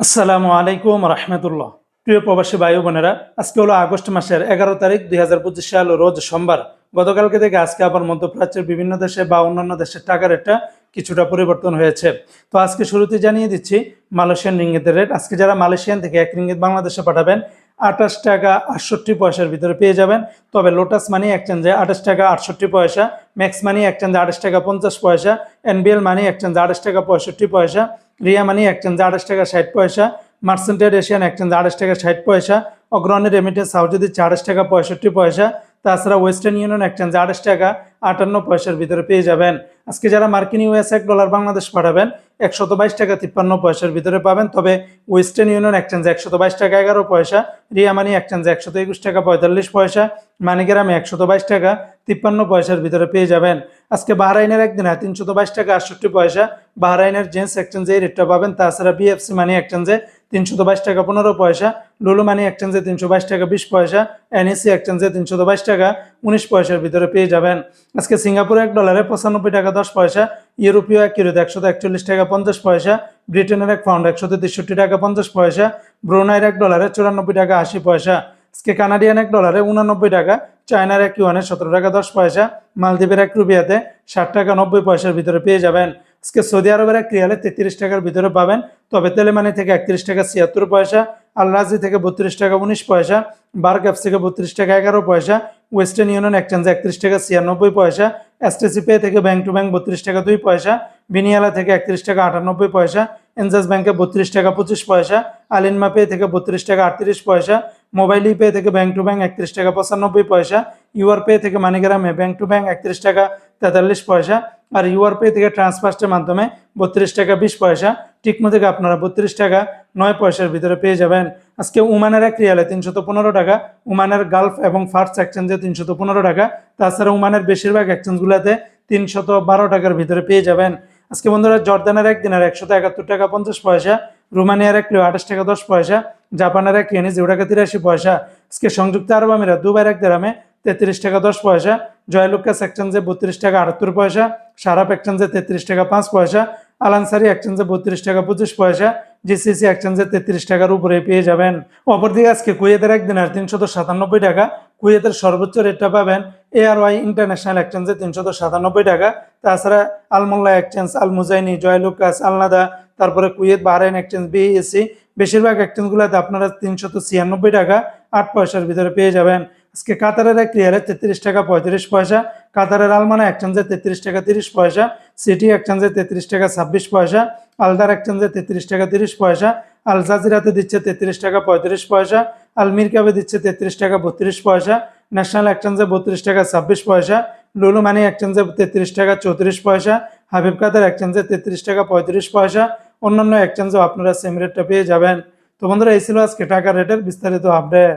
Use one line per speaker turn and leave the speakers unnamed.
আসসালামু আলাইকুম রহমতুল্লাহ। প্রিয় প্রবাসী ভাই বোনেরা, আজকে হলো আগস্ট মাসের এগারো তারিখ দুই হাজার পঁচিশ সাল, রোজ সোমবার। গতকালকে থেকে আজকে আবার মধ্যপ্রাচ্যের বিভিন্ন দেশে বা অন্যান্য দেশের টাকার রেটটা কিছুটা পরিবর্তন হয়েছে। তো আজকে শুরুতে জানিয়ে দিচ্ছি, মালয়েশিয়ান রিঙ্গিতের রেট। আজকে যারা মালয়েশিয়ান থেকে এক রিঙ্গিত বাংলাদেশে পাঠাবেন, আঠাশ টাকা আটষট্টি পয়সার ভিতরে পেয়ে যাবেন। তবে লোটাস মানি এক্সচেঞ্জে আঠাশ টাকা আটষট্টি পয়সা ম্যাক্স মানি এক্সচেঞ্জে আঠাশ টাকা পঞ্চাশ পয়সা এনবিএল মানি এক্সচেঞ্জে আঠাশ টাকা পঁয়ষট্টি পয়সা রিয়া মানি এক্সচেঞ্জ আঠাশ টাকা ষাট পয়সা। মার্সেন্টেড এশিয়ান এক্সচেঞ্জ আঠাশ টাকা ষাট পয়সা। অগ্রণী রেমিটেন্স সাউথ দিচ্ছে টাকা পঁয়ষট্টি পয়সা, তাছাড়া ওয়েস্টার্ন ইউনিয়ন এক্সচেঞ্জ আঠাশ টাকা আটান্ন পয়সার ভিতরে পেয়ে যাবেন। আজকে যারা মার্কিন ইউএস এক ডলার বাংলাদেশ পাঠাবেন একশত বাইশ টাকা তিপ্পান্ন পয়সার ভিতরে পাবেন। তবে ওয়েস্টার্ন ইউনিয়ন এক্সচেঞ্জ একশত বাইশ টাকা এগারো পয়সা, রিয়া মানি এক্সচেঞ্জ একশত একুশ টাকা পঁয়তাল্লিশ পয়সা, মানিগ্রামে একশত বাইশ টাকা তিপ্পান্ন পয়সার ভিতরে পেয়ে যাবেন। আজকে বাহরাইনের একদিনে তিনশত বাইশ টাকা আটষট্টি পয়সা, বাহরাইনের জেন্স এক্সচেঞ্জে এই রেটটা পাবেন। তাছাড়া বিএফসি মানি এক্সচেঞ্জে তিনশত বাইশ টাকা পনেরো পয়সা, লুলু মানি এক্সচেঞ্জে তিনশো বাইশ টাকা বিশ পয়সা, এনএসি এক্সচেঞ্জে তিনশত বাইশ টাকা উনিশ পয়সার ভিতরে পেয়ে যাবেন। আজকে সিঙ্গাপুরে এক ডলারে পঁচানব্বই টাকা দশ পয়সা, ইউরোপীয় এক ইউরোতে একশত একচল্লিশ টাকা পঞ্চাশ পয়সা, ব্রিটেনের এক পাউন্ড একশত তেষট্টি টাকা পঞ্চাশ পয়সা, ব্রুনাইয়ের এক ডলারে চুরানব্বই টাকা আশি পয়সা, আজকে কানাডিয়ান এক ডলারে উনানব্বই টাকা, চায়নার এক ইউয়ানে সতেরো টাকা দশ পয়সা, মালদ্বীপের এক রুপিয়াতে ষাট টাকা নব্বই পয়সার ভিতরে পেয়ে যাবেন। আজকে সৌদি আরবের এক রিয়ালে তেত্রিশ টাকার ভিতরে পাবেন। তবে তেলেমানি থেকে একত্রিশ টাকা ছিয়াত্তর পয়সা, আলরাজি থেকে বত্রিশ টাকা উনিশ পয়সা বার ক্যাপস থেকে বত্রিশ টাকা এগারো পয়সা, ওয়েস্টার্ন ইউনিয়ন এক্সচেঞ্জে একত্রিশ টাকা ছিয়ানব্বই পয়সা এসটিসি পে থেকে ব্যাংক টু ব্যাংক বত্রিশ টাকা দুই পয়সা বিনিয়ালা থেকে একত্রিশ টাকা আটানব্বই পয়সা, এনজাস ব্যাংকে বত্রিশ টাকা পঁচিশ পয়সা আলিনমা পে থেকে বত্রিশ টাকা আটত্রিশ পয়সা, মোবাইল পে থেকে ব্যাংক টু ব্যাংক একত্রিশ টাকা পঁচানব্বই পয়সা ইউআর পে থেকে মানিগ্রামে ব্যাংক টু ব্যাংক একত্রিশ টাকা তেতাল্লিশ পয়সা আর ইউআর পে থেকে ট্রান্সফার্স্টের মাধ্যমে বত্রিশ টাকা, বিশ পয়সা। টিকমো থেকে আপনারা বত্রিশ টাকা, নয় পয়সার ভিতরে পেয়ে যাবেন। আজকে উমানের এক রিয়ালে তিনশত পনেরো টাকা, উমানের গালফ এবং ফার্স্ট এক্সচেঞ্জে তিনশত পনেরো টাকা। তাছাড়া উমানের বেশিরভাগ এক্সচেঞ্জগুলোতে তিনশত বারো টাকার ভিতরে পেয়ে যাবেন। আজকে বন্ধুরা, জর্দানের এক দিনের একশত একাত্তর টাকা, পঞ্চাশ পয়সা, রোমানিয়ার এক কিলো আঠাশ টাকা, দশ পয়সা, জাপানের এক ইয়েনি জিরো টাকা, তিরাশি পয়সা। আজকে সংযুক্ত আরব আমিরাত, দুবাইয়ের এক দেরামে তেত্রিশ টাকা দশ পয়সা জয়লুকাস এক্সচেঞ্জে বত্রিশ টাকা আটাত্তর পয়সা, সারাপ এক্সচেঞ্জে তেত্রিশ টাকা পাঁচ পয়সা, আলানসারি এক্সচেঞ্জে বত্রিশ টাকা পঁচিশ পয়সা, জিসিসি এক্সচেঞ্জে তেত্রিশ টাকার উপরে পেয়ে যাবেন। অপরদিকে আজকে কুয়েতের একদিন আর তিনশত সাতানব্বই টাকা, কুয়েতের সর্বোচ্চ রেটটা পাবেন এআর ওয়াই ইন্টারন্যাশনাল এক্সচেঞ্জে তিনশত সাতানব্বই টাকা, তাছাড়া আলমোল্লা এক্সচেঞ্জ আল মুজাইনি জয়লুকাস আলনাদা, তারপরে কুয়েত বাহরাইন এক্সচেঞ্জ বিএসসি বেশিরভাগ এক্সচেঞ্জগুলোতে আপনারা তিনশত ছিয়ানব্বই টাকা আট পয়সার ভিতরে পেয়ে যাবেন। আজকে কাতারের এক ক্লিয়ারে তেত্রিশ টাকা পঁয়ত্রিশ পয়সা, কাতারের আলমানা এক্সচেঞ্জে তেত্রিশ টাকা তিরিশ পয়সা সিটি এক্সচেঞ্জে তেত্রিশ টাকা ছাব্বিশ পয়সা আলদার এক্সচেঞ্জে তেত্রিশ টাকা তিরিশ পয়সা আল জাজিরাতে দিচ্ছে তেত্রিশ টাকা পঁয়ত্রিশ পয়সা আলমির কাবে দিচ্ছে তেত্রিশ টাকা বত্রিশ পয়সা ন্যাশনাল এক্সচেঞ্জে বত্রিশ টাকা ছাব্বিশ পয়সা লুলু মানি এক্সচেঞ্জে তেত্রিশ টাকা চৌত্রিশ পয়সা হাবিব কাতার এক্সচেঞ্জে তেত্রিশ টাকা পঁয়ত্রিশ পয়সা, অন্যান্য এক্সচেঞ্জেও আপনারা সেম রেটটা পেয়ে যাবেন। তো বন্ধুরা, এই ছিল আজকে টাকার রেটের বিস্তারিত আপডেট